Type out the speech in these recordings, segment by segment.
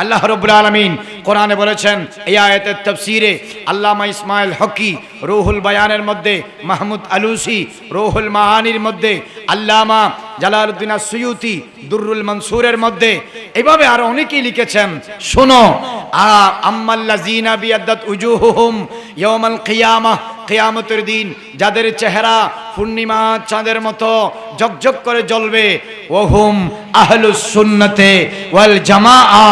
আল্লাহ রব্বুল আলমিন কোরআনে বলেছেন, এই আয়াতের তফসিরে আল্লামা ইসমাইল হকি রুহুল বায়ানের মধ্যে, মাহমুদ আলুসি রুহুল মাহানির মধ্যে, আল্লামা জালালউদ্দিন সুয়ুতি দুরুল মনসুরের মধ্যে, এভাবে আরও অনেকেই লিখেছেন, শোনো, আ আম্মাল্লাযিনা বিয়াদ্দাত উজুহুহুম ইয়াউমাল কিয়ামাহ কিয়ামতের দিন যাদের চেহারা পূর্ণিমা চাঁদের মতো ঝকঝক করে জ্বলবে, ওহুম আহলুস সুন্নতে ওয়াল জামাআ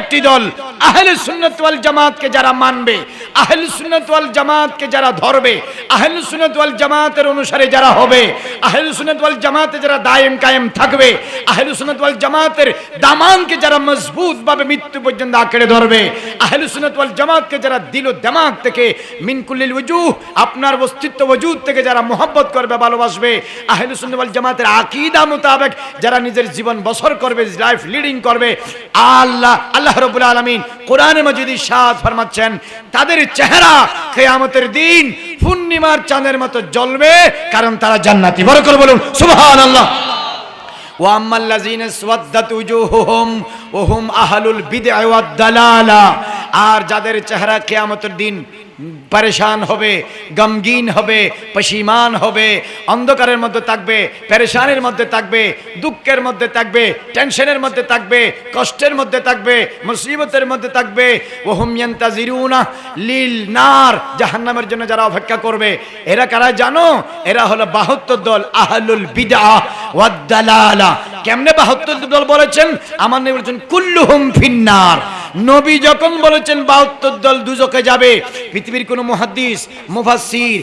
একটি দল। আহলে সুন্নত ওয়াল জামাতকে যারা মানবে, আহলে সুন্নত ওয়াল জামাতকে যারা ধরবে, আহলে সুন্নত ওয়াল জামাতের অনুসারে যারা হবে, আহলে সুন্নত ওয়াল জামাতে যারা দায়েম কায়েম থাকবে, আহলে সুন্নত ওয়াল জামাতের দামানকে যারা মজবুত ভাবে মৃত্যু পর্যন্ত আঁকড়ে ধরবে, আহলে সুন্নত ওয়াল জামাতকে যারা দিল দেমাগ থেকে মিনকুল্লিল ওজুহ আপনার অস্তিত্ব ওজুদ থেকে যারা মোহব্বত করবে, ভালোবাসবে, আহলে সুন্নত ওয়াল জামাতের আকীদা মোতাবেক যারা নিজের জীবন বসর করবে লাইফ লিডিং করবে, আল্লাহ আল্লাহ রাব্বুল আলামিন কোরআনে মজিদি সাদ ফরমাচ্ছেন, তাদের চেহারা কেয়ামতের দিন পূর্ণিমার চাঁদের মতো জ্বলবে, কারণ তারা জান্নাতি। বড় করে বলুন, সুবহানাল্লাহ। আল্লাহ আর যাদের চেহারা কেয়ামতের দিন পরেশান হবে, গমগিন হবে, পশিমান হবে, অন্ধকারের মধ্যে থাকবে, পেরেশানের মধ্যে থাকবে, দুঃখের মধ্যে থাকবে, টেনশনের মধ্যে থাকবে, কষ্টের মধ্যে থাকবে, মুসিবতের মধ্যে থাকবে। ওহুম ইয়ান্তাজিরুনা লিল নার, জাহান্নামের জন্য যারা অপেক্ষা করবে, এরা কারা জানো? এরা হলো বাহাত্তর দল আহলুল বিদা ওয়াদ দালালা। কেমনে বাহাত্তর দল বলেছেন? আমার নবী বলেছেন, কুল্লুহুম ফিন্নার। নবী যখন বলেছেন বাহাত্তর দল দুজকে যাবে, পৃথিবীর কোন মহাদিস মুফাসির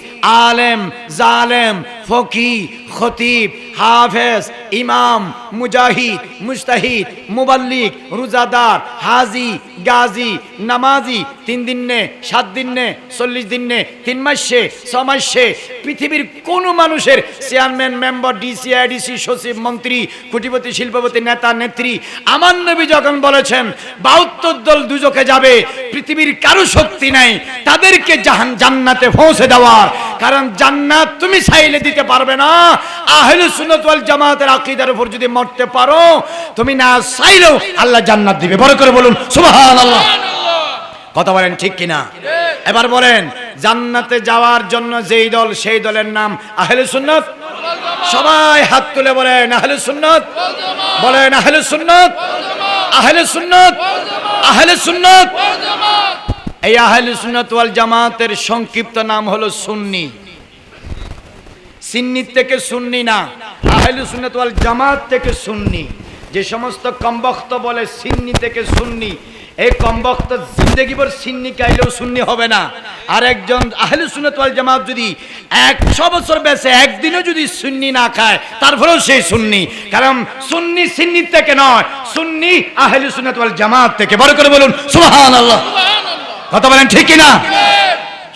আলেম, জালেম, ফকি, খতিব, হাফেজ, ইমাম মুজাহিদ মুস্তাহিদ মুবাল্লিক, রোজাদার, হাজি, গাজী, নামাজি, তিন দিন নে সাত দিন নে চল্লিশ দিন নে তিন মাসে ছ মাসে পৃথিবীর কোন মানুষের চেয়ারম্যান, মেম্বার, ডিসি আইডিসি সচিব, মন্ত্রী কোটিপতি শিল্পপতি, নেতা, নেত্রী, আমার নবী যখন বলেছেন, বাহাত্তর দল দুজকে যাবে, পৃথিবীর কারও শক্তি নাই, তাদেরকে জাহান, জান্নাতে পৌঁছে দেওয়ার। কারণ জান্নাত তুমি চাইলে দিতে পারবে না। আহলে সুন্নাত ওয়াল জামাতের আকীদার উপর যদি মরতে পারো, তুমি না চাইলেও আল্লাহ জান্নাত দিবে। বড় করে বলুন, সুবহানাল্লাহ। কথা বলেন ঠিক কিনা? এবার বলেন, জান্নাতে যাওয়ার জন্য যেই দল, সেই দলের নাম আহলে সুন্নাত? সবাই হাত তুলে বলেন, আহলে সুন্নাত? বলেন, আহলে সুন্নাত? আহলে সুন্নাত? আহলে সুন্নাত? এই আহলে সুন্নাত ওয়াল জামাতের সংক্ষিপ্ত নাম হলো সুন্নি। সিন্নি থেকে সুন্নি না। আহলে সুন্নাত ওয়াল জামাত থেকে সুন্নি। যে সমস্ত কমবক্ত বলে সিন্নি থেকে সুন্নি, এই কমবক্ত জিন্দগি ভর সিন্নি খাইলেও সুন্নি হবে না। আর একজন আহলে সুন্নাত ওয়াল জামাত যদি একশো বছর বেঁচে একদিনও যদি সুন্নি না খায়, তারপরেও সেই সুন্নি। কারণ সুন্নি সিন্নি থেকে নয়, সুন্নি আহলে সুন্নাত ওয়াল জামাত থেকে। বড় করে বলুন, সুবহানাল্লাহ। কথা বলেন ঠিক কিনা?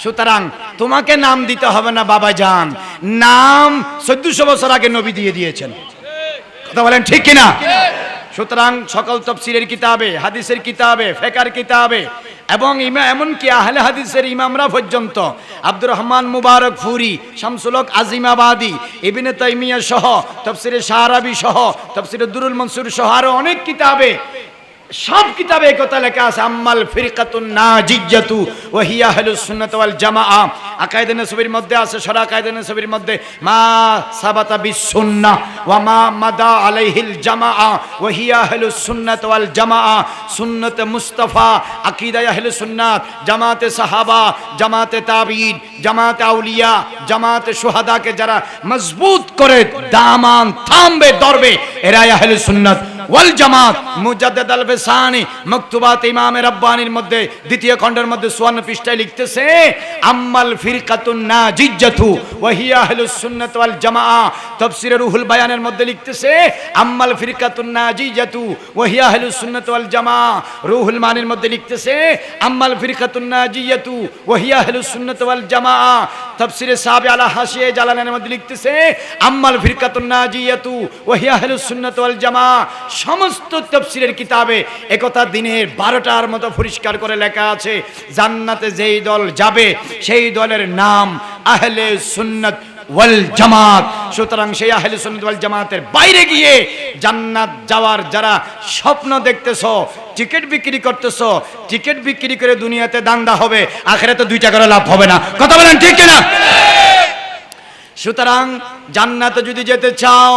সুতরাং তোমাকে নাম দিতে হবে না বাবা যান নাম চোদ্দশো বছর আগে নবী দিয়ে দিয়েছেন। কথা বলেন ঠিক কিনা? সুতরাং সকল তফসিরের কিতাবে, হাদিসের কিতাবে, ফেকার কিতাবে এবং ইমা এমনকি আহলে হাদিসের ইমামরা পর্যন্ত আব্দুর রহমান মুবারক ফুরি, শামসুলক আজিমাবাদী, ইবিনে তাইমিয়া সহ, তফসিরে শাহরাবি সহ, তফসিরে দুরুল মনসুর সহ আরও অনেক কিতাবে সব কিতাবে কথা লেখা আছে, আম্মাল ফিরকাতুন নাজিজ্জাতু ওয়া হিয়া আহলুস সুন্নাত ওয়াল জামাআ। আকায়েদে নসবির মধ্যে আছে, সরা আকায়েদে নসবির মধ্যে, মা সাবাতা বিস সুন্নাহ ওয়া মা মাদা আলাইহিল জামাআ ওয়া হিয়া আহলুস সুন্নাত ওয়াল জামাআ। সুন্নাত মুস্তাফা আকীদা আহলুস সুন্নাত, জামাতে সাহাবা, জামাতে তাবিঈন, জামাতে আউলিয়া, জামাতে শুহাদাকে যারা মজবুত করে, দামান, থামবে, ধরবে, এরাই আহলুস সুন্নাত। ওয়াল জামাত, মুজাদ্দিদ আল বেসানি মকতুবাত ইমাম রব্বানির মধ্যে, দ্বিতীয় খণ্ডের মধ্যে সুয়ান্ন পৃষ্ঠায় লিখতেছে, আম্মাল ফিরকাতুন নাজিজ্জাতু ওয়া হিয়া আহলুস সুন্নাত ওয়াল জামাআ। তাফসীরে রুহুল বায়ানের মধ্যে লিখতেছে, আম্মাল ফিরকাতুন নাজিজ্জাতু ওয়া হিয়া আহলুস সুন্নাত ওয়াল জামাআ। রুহুল মানির মধ্যে লিখতেছে, আম্মাল ফিরকাতুন নাজিজ্জাতু ওয়া হিয়া আহলুস সুন্নাত ওয়াল জামাআ। তাফসীরে সাহাবী আলা হাসিয়ে জালানের মধ্যে লিখতেছে, আম্মাল ফিরকাতুন নাজিয়াতু ওয়া হিয়া আহলুস সুন্নাত ওয়াল জামাআ। সমস্ত তফসিলের কিতাবে একথা দিনের 12টার মতো পরিষ্কার করে লেখা আছে, জান্নাতে যেই দল যাবে, সেই দলের নাম আহলে সুন্নত ওয়াল জামাত। সুতরাং সেই আহলে সুন্নাত ওয়াল জামাতের বাইরে গিয়ে জান্নাত যাওয়ার যারা স্বপ্ন দেখতেছ, টিকিট বিক্রি করতেছ, টিকিট বিক্রি করে দুনিয়াতে দান্দা হবে, আখেরাতে দুইটা করে লাভ হবে না। কথা বলেন ঠিক কিনা? সুতরাং জান্নাতে যদি যেতে চাও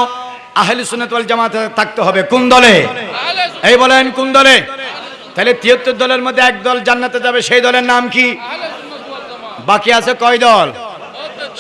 আহলে সুন্নাত ওয়াল জামাতে থাকতে হবে। কোন দলে? এই বলেন, কোন দলে? তাহলে তিয়াত্তর দলের মধ্যে এক দল জান্নাতে যাবে, সেই দলের নাম কি? বাকি আছে কয় দল?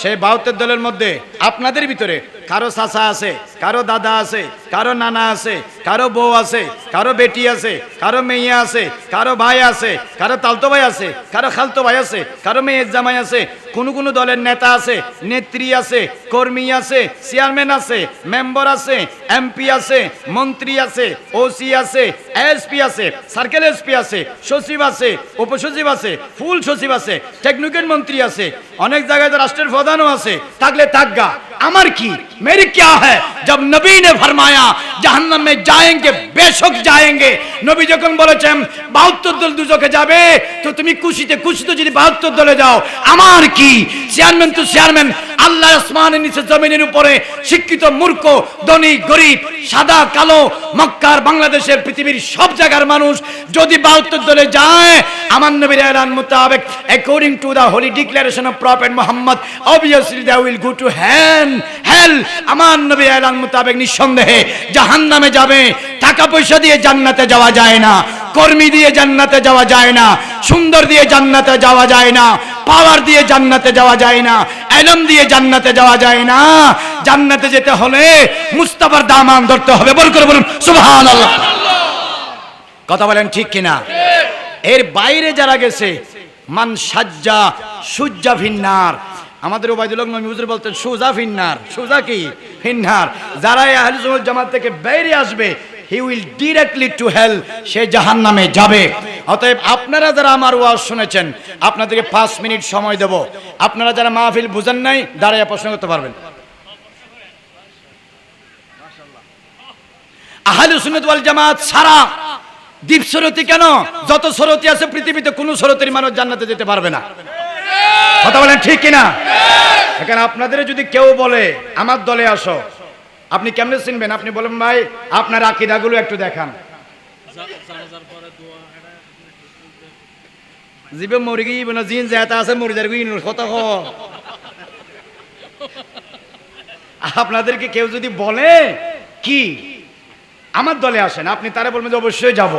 সেই বাহাত্তর দলের মধ্যে আপনাদের ভিতরে কারও চাচা আছে, কারও দাদা আছে, কারও নানা আছে, কারও বউ আছে, কারও বেটি আছে, কারও মেয়ে আছে, কারও ভাই আছে, কারও তালতো ভাই আছে, কারও খালতো ভাই আছে, কারও মেয়ের জামাই আছে, কোন কোন দলের নেতা আছে, নেত্রী আছে, কর্মী আছে, চেয়ারম্যান আছে, মেম্বার আছে, এমপি আছে, মন্ত্রী আছে, ওসি আছে এসপি আছে, সার্কেল এসপি আছে, সচিব আছে, উপসচিব আছে, ফুল সচিব আছে, টেকনিক্যাল মন্ত্রী আছে, অনেক জায়গায় তো রাষ্ট্রের প্রধানও আছে থাকলে থাকগা আমার কি मेरी क्या है जब नबी ने फरमाया जहन्नम में जाएंगे बेशक जाएंगे নবী যখন বলেছেন বাহাত্তর দল দুজকে যাবে তো তুমি খুশিতে খুশিতে যদি বাহাত্তর দলে যাও আমার কি চেয়ারম্যান তো চেয়ারম্যান আল্লাহ আসমানের নিচে, জমিনের উপরে শিক্ষিত মূর্খ, ধনী, গরিব, সাদা, কালো, মক্কার, বাংলাদেশের পৃথিবীর সব জায়গার মানুষ যদি বাহাত্তর দলে যায়, আমার নবীর এলান মোতাবেক according to the holy declaration of prophet Muhammad obviously they will go to হ্যান হেল আমার নবী এলান মোতাবেক নিঃসন্দেহে জাহান্নামে যাবে। টাকা পয়সা দিয়ে জান্নাতে যাওয়া যায় না, কর্মী দিয়ে জান্নাতে যাওয়া যায় না, সুন্দর দিয়ে জান্নাতে যাওয়া যায় না পাওয়ার দিয়ে জান্নাতে যাওয়া যায় না। এলম দিয়ে জান্নাতে যাওয়া যায় না। জান্নাতে যেতে হলে মুস্তাফার দামান ধরতে হবে। বল করে বলুন, সুবহানাল্লাহ। কথা বলেন ঠিক কিনা? এর বাইরে যারা গেছে, মান সাজ্জা, সুজ্জা ভিন্নার আমাদের ওবায়দুল হক নবী হুজুর বলতেন, সুজা ফিন্নার। সুজা কি? ফিন্নার। যারা এই আহলে জামাত থেকে বাইরে আসবে he will directly to hell সে জাহান নামে যাবে। অতএব আপনারা যারা আমার ওয়াজ শুনেছেন, আপনাদেরকে পাঁচ মিনিট সময় দেব। আপনারা যারা মাহফিল বুঝেন নাই, দাঁড়াইয়া প্রশ্ন করতে পারবেন। আহলে সুন্নাত ওয়াল জামাত সারা দ্বীপ সরতি কেন? যত সরতি আছে পৃথিবীতে কোনো সরতির মানুষ জান্নাতে যেতে পারবে না। কথা বলেন ঠিক কিনা? এখানে আপনাদের যদি কেউ বলে, আমার দলে আসো। আপনি কেমনে চিনবেন? আপনি বলেন ভাই আপনার আকিদাগুলো একটু দেখান। জিবে মরি গিয়ে না জিন যেটা আছে মরি যার গিয়ে কত আপনাদেরকে কেউ যদি বলে কি? আমার দলে আসেন আপনি তারা বলবেন যে অবশ্যই যাব।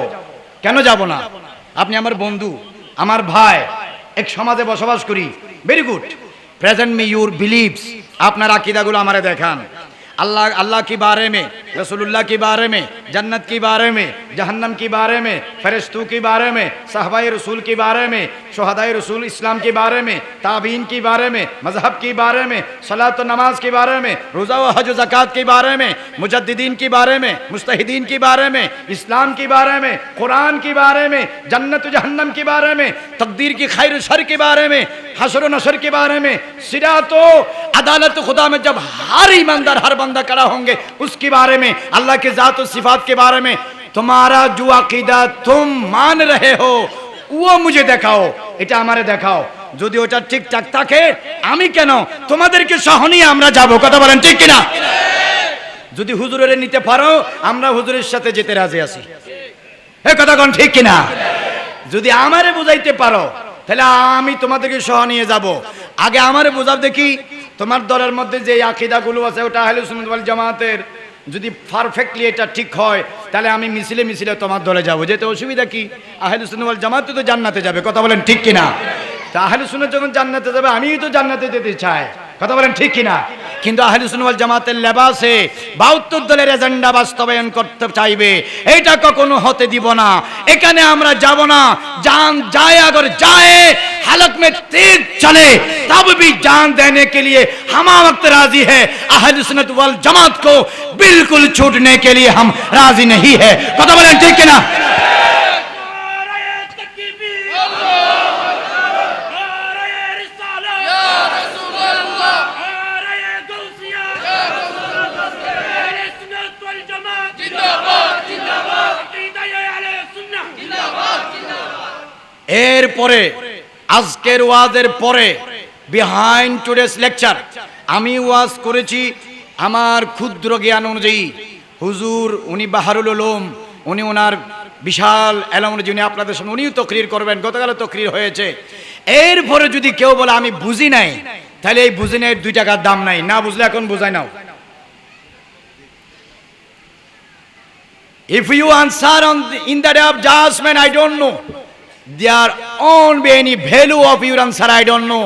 কেন যাব না? আপনি আমার বন্ধু আমার ভাই এক সমাজে বসবাস করি। Very good present me your beliefs আপনার আকিদাগুলো আমারে দেখান। अल्लाह अल्लाह के बारे में रसूलुल्लाह के बारे में जन्नत के बारे में जहन्नम के बारे में फरिश्तों के बारे में सहबाई रसूल के बारे में शहदाई रसूल इस्लाम के बारे में ताबीन के बारे में मज़हब के बारे में सलात नमाज़ के बारे में रोज़ा व हज ज़क़़त के बारे में मुजद्दिदीन के बारे में मुस्तहिदीन के बारे में इस्लाम के बारे में कुरान के बारे में जन्नत जहन्नम के बारे में तकदीर की खैर शर के बारे में हसर नसर के बारे में सिरात अदालत खुदा में जब हर ईमानदार हर बंदा खड़ा होंगे उसके बारे में अल्लाह के ज़ात और सिफात के बारे में तुम्हारा जो अकीदा तुम मान रहे हो वो मुझे দেখাও এটা আমারে দেখাও যদি ওটা ঠিকঠাক থাকে আমি কেন তোমাদেরকে সহ নিয়ে আমরা যাব কথা বলেন ঠিক কিনা যদি হুজুরের নিতে পারো আমরা হুজুরের সাথে যেতে রাজি আছি এ কথা কোন ঠিক কিনা যদি আমারে বুঝাইতে পারো তাহলে আমি তোমাদেরকে সহ নিয়ে যাব আগে আমারে বুঝাও দেখি তোমার দলের মধ্যে যে আকিদাগুলো আছে, ওটা আহলে সুন্দর জামাতের। যদি পারফেক্টলি এটা ঠিক হয়, তাহলে আমি মিছিলে মিছিলে তোমার দলে যাব। যেতে অসুবিধা কি? আহলে সুন্দর জামাত তো জান্নাতে যাবে, কথা বলেন ঠিক কিনা? তা আহলে সুন্দর যখন জান্নাতে যাবে আমিও তো জান্নাতে যেতে চাই। কথা বলেন ঠিক কিনা কিন্তু আহলে সুন্নাত ওয়াল জামাতের লেবাসে বাহাত্তর দলের এজেন্ডা বাস্তবায়ন করতে চাইবে এটা কখনো হতে দিব না এখানে আমরা যাব না जान जाए अगर जाए हलक में तेज चले तब भी जान देने के लिए हम वक्त राजी है अहल सुन्नत वल जमात को बिल्कुल छूटने के लिए हम राजी नहीं है कत बोलें ठीक है ना এরপরে আজকের ওয়াজের পরে বিহাইন্ড টুডেস লেকচার আমি ওয়াজ করেছি আমার ক্ষুদ্র জ্ঞান অনুযায়ী। হুজুর উনি বাহারুল উলুম উনি ওনার বিশাল এলাম অনুযায়ী উনি আপনাদের সামনে উনিও তকরির করবেন গতকাল তকরির হয়েছে। এরপরে যদি কেউ বলে আমি বুঝি নাই তাহলে এই বুঝি নাই দুই টাকার দাম নাই। না বুঝলে এখন বুঝাই নাও। You answer on the, in the day of judgment, I don't know. There on be any value of your answer, I don't know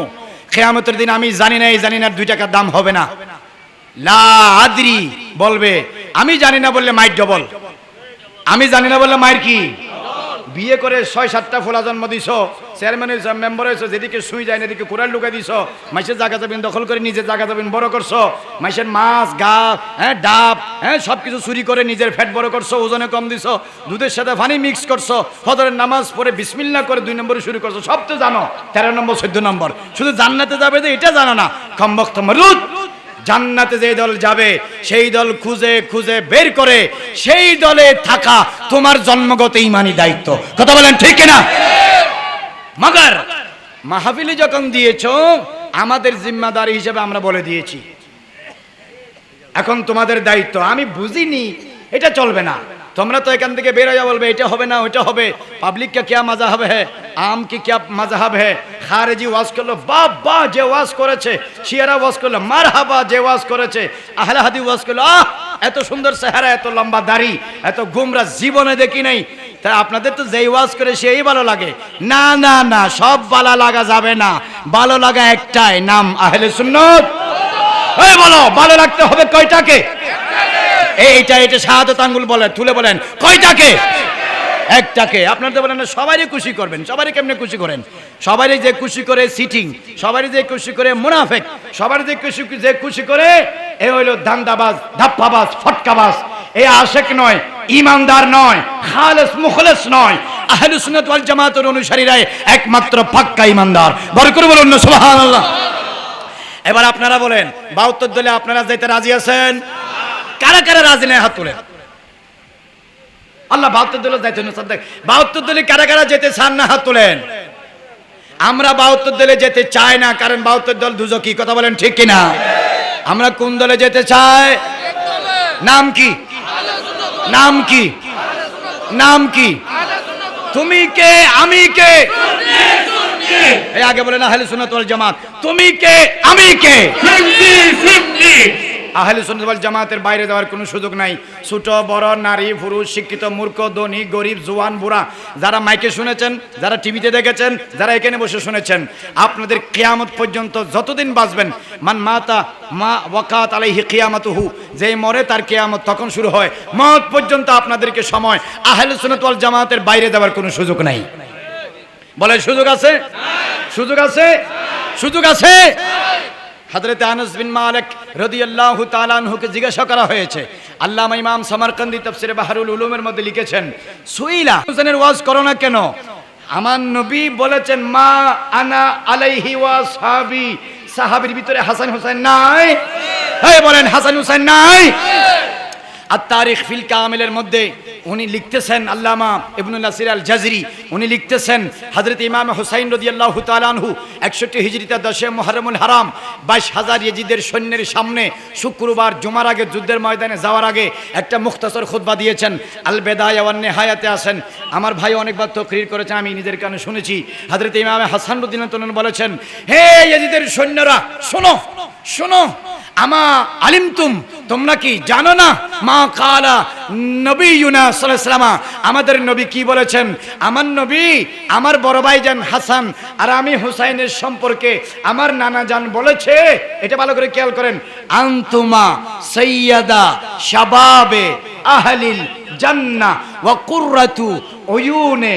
খেয়ামতের দিন আমি জানি না এই জানি না দুই টাকার দাম হবে না। লা আদ্রি বলবে আমি জানি না বললে মাইর ডবল আমি জানি না বললে মায়ের কি? বিয়ে করে ছয় সাতটা ফোলা জন্ম দিছ চেয়ারম্যান হয়েছ মেম্বার হয়েছ যেদিকে শুই যায় এদিকে কোরআন লুকাই দিছ, মাইসের জায়গা যাবেন দখল করে নিজের জায়গা যাবেন বড় করছ, মাইসের মাছ গা হ্যাঁ ডাব হ্যাঁ সব কিছু চুরি করে নিজের ফ্যাট বড় করছ, ওজনে কম দিছ, দুধের সাথে পানি মিক্স করছ ফদরের নামাজ পড়ে বিসমিল্লা করে দুই নম্বরে শুরু করছ, সব তো জানো, তেরো নম্বর, চোদ্দ নম্বর, শুধু জান্নাতে যাবে যে এটা জানো না, কমবক্ত মরুদ। জান্নাতে যে দল যাবে, সেই দল খুঁজে খুঁজে বের করে সেই দলে থাকা তোমার জন্মগত ইমানি দায়িত্ব। কথা বলেন ঠিক কিনা? মগর, মাহফিলি যখন দিয়েছ, আমাদের জিম্মাদারি হিসেবে আমরা বলে দিয়েছি। এখন তোমাদের দায়িত্ব, আমি বুঝিনি, এটা চলবে না। তোমরা তো এখান থেকে বেরোয়া বলবে, এটা হবে না, ওইটা হবে। পাবলিক কে মজা হবে হ্যাঁ আম কি ক্যা মাজাহাব হবে খারেজি ওয়াজ করল বাপ বা যে ওয়াজ করেছে, শিয়ারা ওয়াজ করল মার হাবা যে ওয়াজ করেছে, আহলাহাদি ওয়াজ করল, আহ, এত সুন্দর চেহারা, এত লম্বা দাড়ি, এত গুমরা জীবনে দেখি নাই। তা আপনাদের তো যেই ওয়াজ করে সেই ভালো লাগে। না না না, সব বালা লাগা যাবে না। ভালো লাগা একটাই, নাম আহলে সুন্নত। বলো ভালো লাগতে হবে কয়টাকে? এইটা এটা শাহাদত আঙ্গুল বলে তুলে বলেন। কয়টাকে? একটাকে। আপনার তো বলেন সবারই খুশি করবেন। সবারই কেমনে খুশি করেন? সবারই যে খুশি করে সিটিং সবারই যে খুশি করে মুনাফেক, সবারই যে খুশি যে খুশি করে, এ হইল দান্দাবাজ ধাপ্পাবাজ, ফটকাবাজ। এ আশেক নয়, ইমানদার নয়, খালেস মুখলেস নয়। আহলে সুন্নাত ওয়াল জামাতের অনুসারীরাই একমাত্র পাক্কা ইমানদার। বড় করে বলুন সুবহানাল্লাহ। এবার আপনারা বলেন, বাহাত্তর দলে আপনারা যেতে রাজি আছেন? কারা কারা রাজি নেই হাত তুলেন? আল্লাহ বাহাত্তর দলে যাইতে দেখ বাহাত্তর দলে কারা কারা যেতে চান না হাত তুলেন? আমরা বাহাত্তর দলে যেতে চাই না, কারণ বাহাত্তর দল দুজো কি কথা বলেন ঠিক কিনা? আমরা কোন দলে যেতে চাই? নাম কি? নাম কি? নাম কি? তুমি কে? আমি কে? এই আগে বলে না, আহলে সুন্নাত ওয়াল জামাত। তুমি কে? আমি কে? আহলে সুন্নাত ওয়াল জামাতের বাইরে যাওয়ার কোনো সুযোগ নাই। ছোট, বড়, নারী, পুরুষ, শিক্ষিত, মূর্খ, ধনী, গরিব, জোয়ান, বুড়া, যারা মাইকে শুনেছেন, যারা টিভিতে দেখেছেন, যারা এখানে বসে শুনেছেন, আপনাদের কিয়ামত পর্যন্ত যতদিন বাঁচবেন, মান মাতা মা ওয়াকাত আলাইহি কিয়ামাতুহু, যেই মরে তার কিয়ামত তখন শুরু হয়। মত পর্যন্ত আপনাদেরকে সময় আহলে সুন্নাত ওয়াল জামাতের বাইরে যাওয়ার কোনো সুযোগ নাই। বলে সুযোগ আছে? সুযোগ আছে? সুযোগ আছে? হযরত আনস বিন মালিক রাদিয়াল্লাহু তাআলা আনহুকে জিজ্ঞাসা করা হয়েছে। আল্লামা ইমাম সমরকন্দি তাফসিরে বাহারুল উলুমের মধ্যে লিখেছেন, সুইলা হুসেনের ওয়াজ করো না কেন? আমার নবী বলেছেন, মা আনা আলাইহি ওয়া সাহাবি। সাহাবীর ভিতরে হাসান হোসেন নাই? বলেন, হাসান হোসেন নাই? আর তারিখ ফিল কামিলের মধ্যে উনি লিখতেছেন আল্লামা ইবনুল নাসির আল জাজরি উনি লিখতেছেন, হযরত ইমাম হুসাইন তাআলা আনহু 61 হিজরিতে 10 মুহররমুল হারাম 22 হাজার ইয়েজিদের সৈন্যের সামনে শুক্রবার জুমার আগে যুদ্ধের ময়দানে যাওয়ার আগে একটা মুখতাসর খুতবা দিয়েছেন আল বেদায়া ওয়ান নিহায়াতে আছেন। আমার ভাই অনেকবার তকরির করেছেন, আমি নিজের কানে শুনেছি। হযরত ইমাম হাসান রুদ্দিন বলেছেন, হে ইয়েজিদের সৈন্যরা, শোনো শোনো আমা আলিমতুম, তোমরা কি জানো না? মা কালা নবী ইউনা সাল্লামা আমাদের নবী কি বলেছেন? আমার নবী, আমার বড় ভাই যান হাসান, আর আমি হুসাইনের সম্পর্কে আমার নানা যান বলেছে। এটা ভালো করে খেয়াল করেন। আন্তুমা সৈয়দা শাবাবে আহলিল জান্নাহ ওয়া কুররাতু উয়ুনে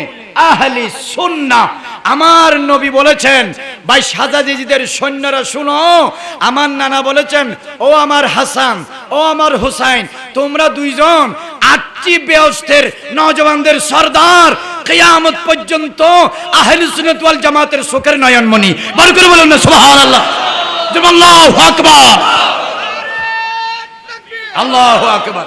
আহলি সুন্নাহ। আমার নবী বলেছেন বাইশ হাজার সৈন্যরা শুনো। আমার নানা বলেছেন, ও আমার হাসান, ও আমার হুসাইন, তোমরা দুইজন আটটি বেহস্তের নজওয়ানদের সর্দার। কিয়ামত পর্যন্ত আহলে সুন্নাত জামাতের সুখের নয়নমণি। বার করে বলুন না, সুবহানাল্লাহ। আল্লাহু আকবার। আল্লাহু আকবার।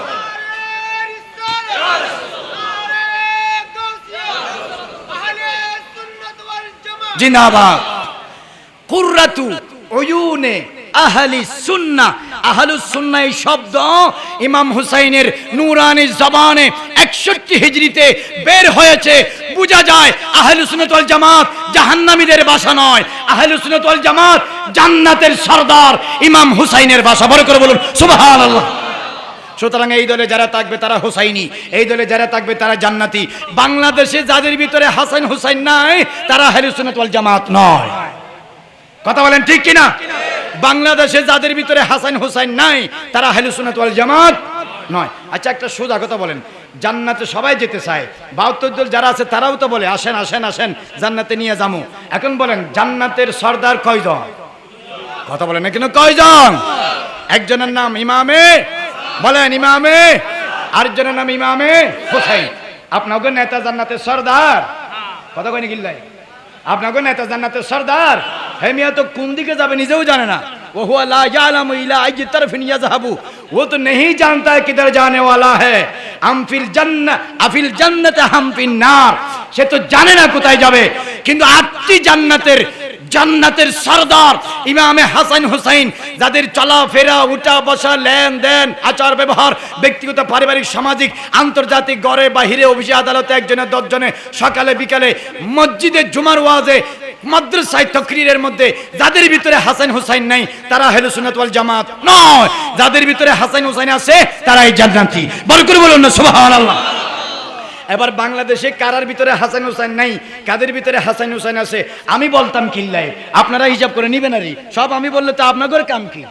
কুররাতু উয়ুনে আহলি সুন্নাহ আহলুস সুন্নাহ এই শব্দ ইমাম হুসাইনের নুরানি জবানে 61 হিজরিতে বের হয়েছে। বোঝা যায় আহলুস সুন্নাত ওয়াল জামাত জাহান্নামীদের বাসা নয়। আহলুস সুন্নাত ওয়াল জামাত জান্নাতের সর্দার ইমাম হুসাইনের বাসা। বড় করে বলুন, সুবহানাল্লাহ। সুতরাং এই দলে যারা থাকবে তারা হোসাইনি, এই দলে যারা থাকবে তারা জান্নাতি। বাংলাদেশে যাদের ভিতরে হাসান হুসাইন নাই, তারা হেলুসুনত জামাত নয়। কথা বলেন ঠিক কিনা? বাংলাদেশে যাদের ভিতরে হাসান হুসাইন নাই তারা হেলুসুনত ওয়াল জামাত নয়। আচ্ছা একটা সোজা কথা বলেন। জান্নাতে সবাই যেতে চায়। বাহাত্তর দল যারা আছে তারাও তো বলে আসেন আসেন আসেন জান্নাতে নিয়ে যাব এখন বলেন জান্নাতের সর্দার কয়জন? কথা বলেন না কেন? কয়জন? একজনের নাম ইমামে বলেন ইমামে আরেকজনের নাম ইমামে হোসাইন। আপনাকে নেতা জান্নাতের সর্দার? কথা কয়নি গিল্লাই আপনাকে নেতা জান্নাতের সর্দার? হে মিয়া তো কোন দিকে যাবে নিজেও জানে না वो हुआ ला यालम इला अय तरफ यजहबु वो तो नहीं जानता है किधर जाने वाला है हम फिल जन्न अफिल जन्नत हम फिल नार সে তো জানে না কোথায় যাবে কিন্তু আটটি জান্নাতের জান্নাতের সর্দার ইমামে হাসান হুসাইন যাদের চলাফেরা উঠা বসা লেনদেন আচার ব্যবহার ব্যক্তিগত পারিবারিক সামাজিক আন্তর্জাতিক গড়ে বাহিরে অফিসে আদালতে একজনের দশজনে সকালে বিকালে মসজিদে জুমার ওয়াজে মাদ্রাসায় তকরিরের মধ্যে যাদের ভিতরে হাসান হুসাইন নাই, তারা হেলো সুন্নাত ওয়াল জামাত নয়। যাদের ভিতরে হাসান হুসাইন আছে, তারাই জান্নাতি। বল করে বলুন না, সুবহানাল্লাহ। এবার বাংলাদেশে কারার ভিতরে হাসান হুসাইন নাই, কাদের ভিতরে হাসান হুসাইন আছে? আমি বলতাম কিল্লাই আপনারা হিসাব করে নিবেন আরই সব আমি বললে তো আপনাদের কাম কি?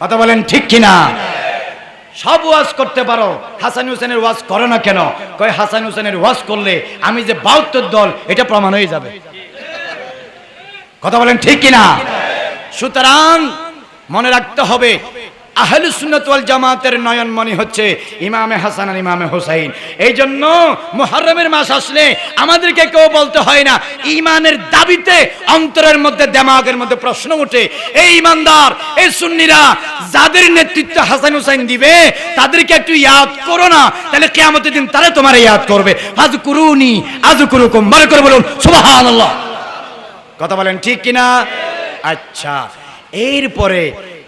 কথা বলেন ঠিক কিনা? সব ওয়াজ করতে পারো। হাসান হুসেনের ওয়াজ করো না কেন? কয় হাসান হুসেনের ওয়াজ করলে আমি যে বাহাত্তর দল, এটা প্রমাণ হয়ে যাবে। কথা বলেন ঠিক কিনা? সুতরাং মনে রাখতে হবে, আহলুস সুন্নাত জামাতের নয়ন মনি হচ্ছে ইমামে হাসান আর ইমামে হোসাইন। এই জন্য মুহররমের মাস আসলে আমাদেরকে কেউ বলতে হয় না ইমানের দাবিতে অন্তরের মধ্যে, দেমাগের মধ্যে প্রশ্ন ওঠে। এই ইমানদার এই সুন্নিরা যাদের নেতৃত্ব হাসান হুসাইন দিবে, তাদেরকে একটু ইয়াদ করো না, তাহলে কেয়ামতের দিন তারা তোমার ইয়াদ করবে। আজ কুরুনি আজ কুরুকুম মনে করে বলুন, সুবহানাল্লাহ। কথা বলেন ঠিক কিনা? আচ্ছা এরপরে,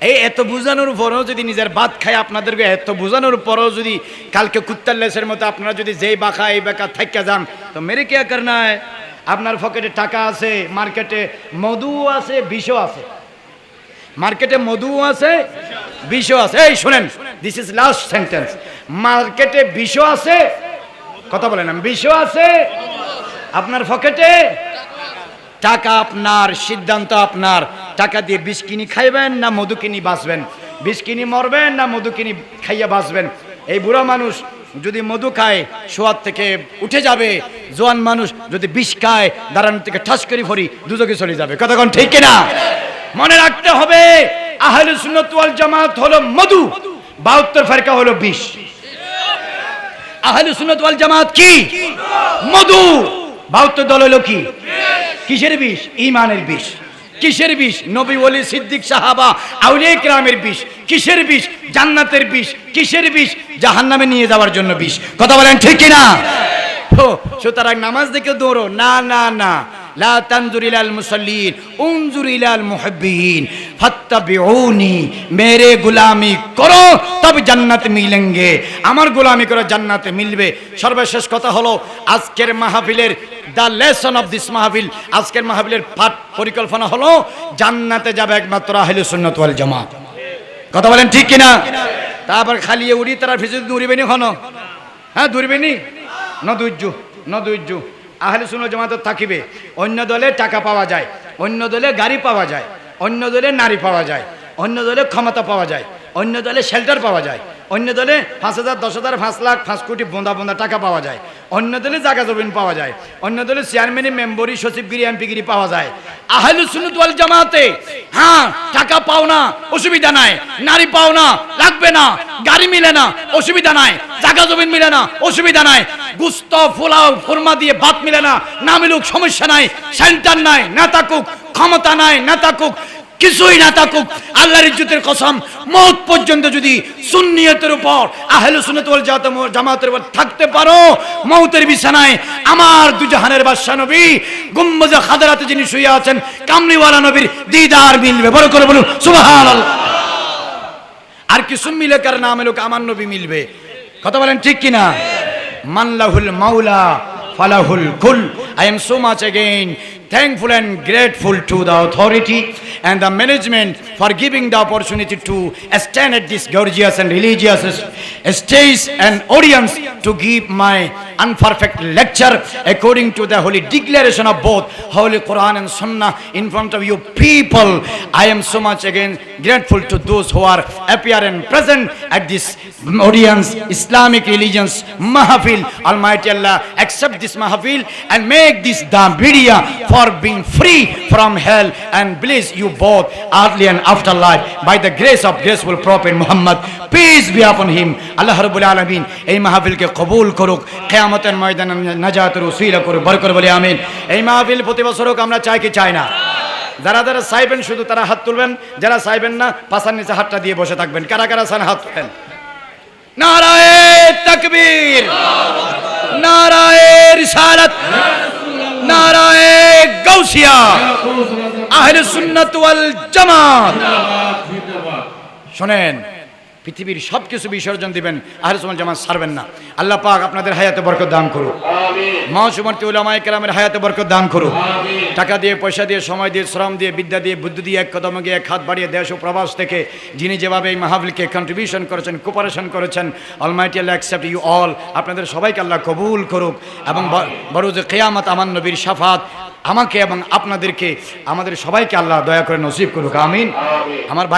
এই এত বুঝানোর পরেও যদি নিজের ভাত খায় আপনাদেরকে, এত বুঝানোর পরেও যদি কালকে কুত্তার লেসের মতো আপনারা যদি যেই বাঁকা, এই বাঁকা থাইকা যান, তো মেরে কে করনা হয় আপনার পকেটে টাকা আছে, মার্কেটে মধু আছে, বিষও আছে। মার্কেটে মধু আছে, বিষও আছে। এই শুনেন দিস ইজ লাস্ট সেন্টেন্স মার্কেটে বিষও আছে, কথা বলেন, বিষও আছে, আপনার পকেটে টাকা আপনার, সিদ্ধান্ত আপনার। টাকা দিয়ে বিষ কিনি খাইবেন না মধু কিনি বাঁচবেন? বিষ কিনি মরবেন না মধু কিনি খাইয়া বাঁচবেন? এই বুড়া মানুষ যদি মধু খায়, শোয়ার থেকে উঠে যাবে। জোয়ান মানুষ যদি বিষ খায়, দাঁড়ানোর থেকে ঠাস করে ভরি, দুজকে চলে যাবে। কতক্ষণ ঠিক কিনা? মনে রাখতে হবে, আহলে জামাত হলো মধু, বাহাত্তর ফেরকা হলো বিষ। আহলে জামাত কি? মধু। বাহাত্তর দল হলো কি? কিসের বিষ? ইমানের বিষ। কিসের বিষ? নবী ওলি, সিদ্দিক, সাহাবা, আউলিয়া ইকরামের বিষ। কিসের বিষ? জান্নাতের বিষ। কিসের বিষ? জাহান্নামে নিয়ে যাওয়ার জন্য বিষ। কথা বলেন ঠিক কি না ও সুতরাং নামাজ দেখে দৌড়ো। না না না। লা তানজুর ইলাল মুসাল্লিন উনজুর ইলাল মুহিব্বিন ফাত্তাবিউনি, মেরে গোলামি করো, তবে জান্নাত মিলেঙ্গে। আমার গোলামি করে জান্নাতে মিলবে। সর্বশেষ কথা হলো, আজকের মাহফিলের দ্য লেসন অফ দিস মাহফিল, আজকের মাহফিলের পাঠ পরিকল্পনা হলো, জান্নাতে যাবে একমাত্র আহলে সুন্নাত ওয়াল জামাত। কথা বলেন ঠিক কিনা? তারপর খালিয়ে উড়ি, তারা ফিজুদ দৌড়িবেনি হনো। হ্যাঁ দৌড়িবেনি নদৈর্য ন দুর্যু আহলে শুনো জমাতে থাকিবে। অন্য দলে টাকা পাওয়া যায়, অন্য দলে গাড়ি পাওয়া যায়, অন্য দলে নারী পাওয়া যায়, অন্য দলে ক্ষমতা পাওয়া যায়, অন্য দলে শেল্টার পাওয়া যায়। অন্য দলে পাঁচ হাজার, দশ হাজার, পাঁচ লাখ, পাঁচ কোটি বোঁদা বোঁদা টাকা পাওয়া যায়। অন্য দলে জাগা জমিন পাওয়া যায়। অন্য দলে চেয়ারম্যানের মেম্বরি সচিবগিরি এমপিগিরি পাওয়া যায়। আহলু ওয়াল জামাতে হ্যাঁ টাকা পাও না, অসুবিধা নাই। নারী পাও না, লাগবে না, গাড়ি মিলে না, অসুবিধা নাই। জাগা জমিন মিলে না, অসুবিধা নাই। গুস্ত, ফুলাও, ফুরমা দিয়ে ভাত মিলে না না মিলুক সমস্যা নাই। সেন্টার নাই না থাকুক ক্ষমতা নাই না থাকুক কিছুই না থাকুক, আল্লাহর ইজ্জতের কসম, মৌত পর্যন্ত যদি সুন্নিয়তের উপর, আহলে সুন্নাত ওয়াল জামাত- জামাতের উপর থাকতে পারো, মৌতের বিছানায় আমার দুজাহানের বাদশা নবী, গুম্বজে খাদারাতে যিনি শুয়ে আছেন, কামলিওয়ালা নবীর দিদার মিলবে। বড় করে বলুন, সুবহানাল্লাহ। আর কিছু মিলে কার নাম এলো আমার নবী মিলবে? কথা বলেন ঠিক কিনা? মাল্লাহুল মাওলা, ফালাহুল কুল। I am so much again thankful and grateful to the authority and the management for giving the opportunity to stand at this gorgeous and religious stage and audience to give my unperfect lecture according to the holy declaration of both holy quran and sunnah in front of you people. I am so much again grateful to those who are appear and present at this audience islamic religions mahafil. Almighty allah accept this mahafil and make this the media for being free from hell. And bless you both early and afterlife, by the grace of graceful prophet muhammad, peace be upon him. Allah rabbul alamin এই মাহফিলকে কবুল করুক, কেয়ামতের ময়দানে নাজাতের উসিলা করুক বরকর বলে, আমিন। এই মাহফিল প্রতি বছর হোক, আমরা চাই কি চাই না। যারা যারা চাইবেন, শুধু তারা হাত তুলবেন, যারা চাইবেন না, পাশার নিচে হাতটা দিয়ে বসে থাকবেন। কারা কারা চান হাত তুলেন। নারায়ে তাকবীর। নারায়ে রিসালাত। নারায়ে গাউসিয়া আহলে সুন্নাত ওয়াল জামাত। শোনেন পৃথিবীর সব কিছু বিসর্জন দিবেন আহলে সুন্নাত জামাত ছাড়বেন না। আল্লাহ পাক আপনাদের হায়াতে বরকত দান করুক। মহাসুমর্তি উলামায়ে কেরামের হায়াতে বরকত দান করুক। টাকা দিয়ে পয়সা দিয়ে সময় দিয়ে শ্রম দিয়ে বিদ্যা দিয়ে বুদ্ধি দিয়ে এক কদম গিয়ে এক হাত বাড়িয়ে দেশ ও প্রবাস থেকে যিনি যেভাবে এই মাহফিলকে কন্ট্রিবিউশন করেছেন কোপারেশন করেছেন almighty Allah accept you all আপনাদের সবাইকে আল্লাহ কবুল করুক এবং বড় যে কেয়ামত আমার নবীর সাফাত আমাকে এবং আপনাদেরকে আমাদের সবাইকে আল্লাহ দয়া করে নসিব করুক। আমিন। আমার ভাই